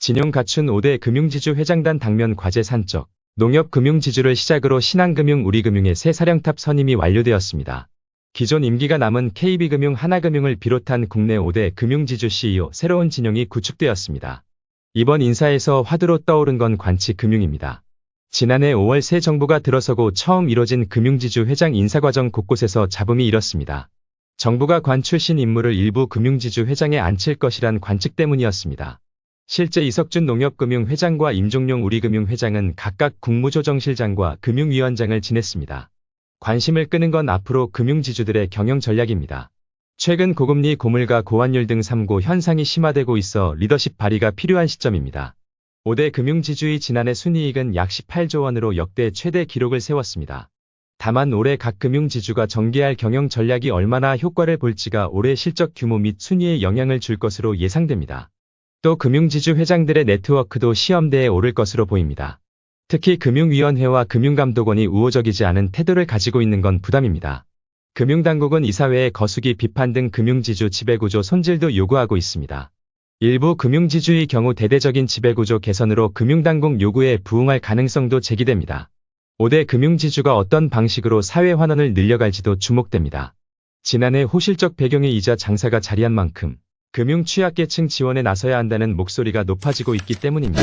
진용 갖춘 5대 금융지주 회장단 당면 과제 산적, 농협금융지주를 시작으로 신한금융 우리금융의 새 사령탑 선임이 완료되었습니다. 기존 임기가 남은 KB금융 하나금융을 비롯한 국내 5대 금융지주 CEO 새로운 진영이 구축되었습니다. 이번 인사에서 화두로 떠오른 건 관치금융입니다. 지난해 5월 새 정부가 들어서고 처음 이뤄진 금융지주 회장 인사 과정 곳곳에서 잡음이 일었습니다. 정부가 관 출신 인물을 일부 금융지주 회장에 앉힐 것이란 관측 때문이었습니다. 실제 이석준 농협금융 회장과 임종용 우리금융 회장은 각각 국무조정실장과 금융위원장을 지냈습니다. 관심을 끄는 건 앞으로 금융지주들의 경영 전략입니다. 최근 고금리 고물가 고환율 등 3고 현상이 심화되고 있어 리더십 발휘가 필요한 시점입니다. 5대 금융지주의 지난해 순이익은 약 18조 원으로 역대 최대 기록을 세웠습니다. 다만 올해 각 금융지주가 전개할 경영 전략이 얼마나 효과를 볼지가 올해 실적 규모 및 순위에 영향을 줄 것으로 예상됩니다. 또 금융지주 회장들의 네트워크도 시험대에 오를 것으로 보입니다. 특히 금융위원회와 금융감독원이 우호적이지 않은 태도를 가지고 있는 건 부담입니다. 금융당국은 이사회의 거수기 비판 등 금융지주 지배구조 손질도 요구하고 있습니다. 일부 금융지주의 경우 대대적인 지배구조 개선으로 금융당국 요구에 부응할 가능성도 제기됩니다. 5대 금융지주가 어떤 방식으로 사회 환원을 늘려갈지도 주목됩니다. 지난해 호실적 배경의 이자 장사가 자리한 만큼 금융 취약계층 지원에 나서야 한다는 목소리가 높아지고 있기 때문입니다.